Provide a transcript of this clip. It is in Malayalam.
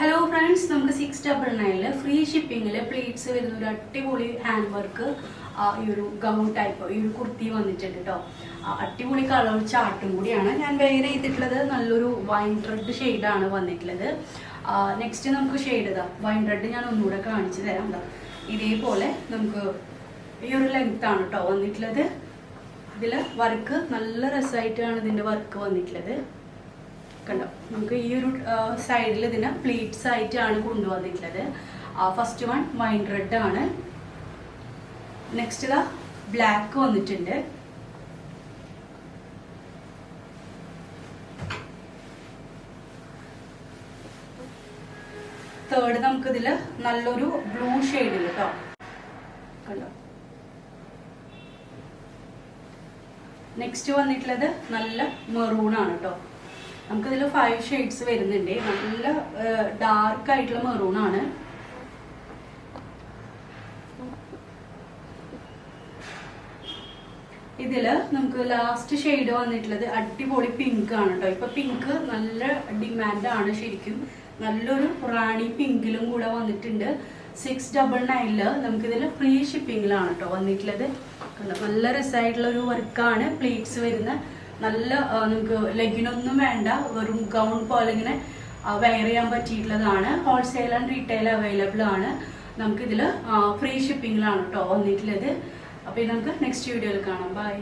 ഹലോ ഫ്രണ്ട്സ് നമുക്ക് സിക്സ് ഡബിൾ നയനിൽ ഫ്രീ ഷിപ്പിങ്ങിൽ പ്ലേറ്റ്സ് വരുന്ന ഒരു അടിപൊളി ഹാൻഡ് വർക്ക് ഈ ഒരു ഗൗൺ ടൈപ്പ് ഈ ഒരു കുർത്തി വന്നിട്ടുണ്ട് കേട്ടോ അടിപൊളി കളർ ചാർട്ടും കൂടിയാണ്. ഞാൻ വെയർ ചെയ്തിട്ടുള്ളത് നല്ലൊരു വൈൻ റെഡ് ഷെയ്ഡാണ് വന്നിട്ടുള്ളത്. നെക്സ്റ്റ് നമുക്ക് ഷെയ്ഡ് ഇതാ. വൈൻ റെഡ് ഞാൻ ഒന്നുകൂടെ കാണിച്ചു തരാം ഇതേപോലെ നമുക്ക് ഈ ഒരു ലെങ്ത് ആണ് കേട്ടോ വന്നിട്ടുള്ളത്. ഇതിൽ വർക്ക് നല്ല രസമായിട്ടാണ് ഇതിന്റെ വർക്ക് വന്നിട്ടുള്ളത്. കണ്ടോ? നമുക്ക് ഈ ഒരു സൈഡിൽ ഇതിന് പ്ലീറ്റ്സ് ആയിട്ടാണ് കൊണ്ടുവന്നിട്ടുള്ളത്. ഫസ്റ്റ് വൺ വൈൻ റെഡ് ആണ്. നെക്സ്റ്റ് ഇതാ ബ്ലാക്ക് വന്നിട്ടുണ്ട്. തേർഡ് നമുക്കിതിൽ നല്ലൊരു ബ്ലൂ ഷെയ്ഡിൽ കേട്ടോ നെക്സ്റ്റ് വന്നിട്ടുള്ളത് നല്ല മെറൂൺ ആണ് കേട്ടോ നമുക്കിതിൽ ഫൈവ് ഷെയ്ഡ്സ് വരുന്നുണ്ട്. നല്ല ഡാർക്ക് ആയിട്ടുള്ള മെറൂൺ ആണ്. ഇതിൽ നമുക്ക് ലാസ്റ്റ് ഷെയ്ഡ് വന്നിട്ടുള്ളത് അടിപൊളി പിങ്ക് ആണ് കേട്ടോ ഇപ്പൊ പിങ്ക് നല്ല ഡിമാൻഡ് ആണ് ശരിക്കും. നല്ലൊരു റാണി പിങ്കിലും കൂടെ വന്നിട്ടുണ്ട്. സിക്സ് ഡബിൾ നയനിൽ നമുക്കിതിൽ ഫ്രീ ഷിപ്പിങ്ങിലാണ് കേട്ടോ വന്നിട്ടുള്ളത്. നല്ല രസമായിട്ടുള്ള ഒരു വർക്കാണ് പ്ലേറ്റ്സ് വരുന്ന നല്ല നിങ്ങൾക്ക് ലെഗിനൊന്നും വേണ്ട. വെറും ഗൗൺ പോലെ ഇങ്ങനെ വെയർ ചെയ്യാൻ പറ്റിയിട്ടുള്ളതാണ്. ഹോൾസെയിൽ ആൻഡ് റീറ്റെയിൽ അവൈലബിൾ ആണ്. നമുക്കിതിൽ ഫ്രീ ഷിപ്പിങ്ങിലാണ് കേട്ടോ വന്നിട്ടുള്ളത്. അപ്പോൾ നമുക്ക് നെക്സ്റ്റ് വീഡിയോയിൽ കാണാം. ബൈ